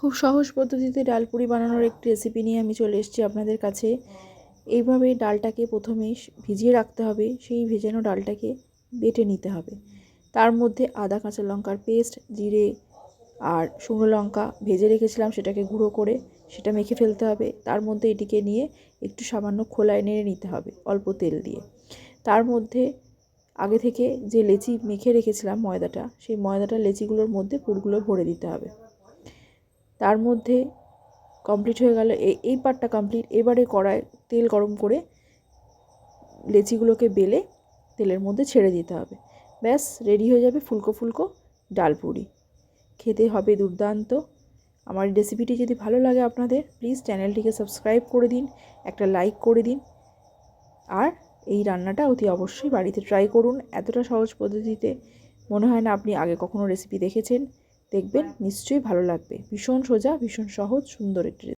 খুব সহজ পদ্ধতিতে ডাল পুরি বানানোর একটি রেসিপি নিয়ে আমি চলে এসেছি আপনাদের কাছে। এইভাবে ডালটাকে প্রথমে ভিজিয়ে রাখতে হবে, সেই ভেজানো ডালটাকে বেটে নিতে হবে। তার মধ্যে আদা, কাঁচা লঙ্কার পেস্ট জিরে আর শুকনো লঙ্কা ভেজে রেখেছিলাম, সেটাকে গুঁড়ো করে সেটা মেখে ফেলতে হবে। তার মধ্যে এটিকে নিয়ে একটু সামান্য খোলায় নেড়ে নিতে হবে, অল্প তেল দিয়ে। তার মধ্যে আগে থেকে যে লেচি মেখে রেখেছিলাম ময়দাটা, সেই ময়দাটা লেচিগুলোর মধ্যে পুরগুলো ভরে দিতে হবে। তার মধ্যে কমপ্লিট হয়ে গেল। এই এই পার্টটা কমপ্লিট এবারে কড়ায় তেল গরম করে লেচিগুলোকে বেলে তেলের মধ্যে ছেড়ে দিতে হবে। ব্যাস রেডি হয়ে যাবে ফুলকো ফুলকো ডাল পুরি। খেতে হবে দুর্দান্ত। আমার রেসিপিটি যদি ভালো লাগে আপনাদের প্লিজ চ্যানেলটিকে সাবস্ক্রাইব করে দিন, একটা লাইক করে দিন। আর এই রান্নাটা অতি অবশ্যই বাড়িতে ট্রাই করুন। এতটা সহজ পদ্ধতিতে মনে হয় না আপনি আগে কখনো রেসিপি দেখেছেন। দেখবেন নিশ্চয়ই ভালো লাগবে। ভীষণ সোজা ভীষণ সহজ সুন্দর একটি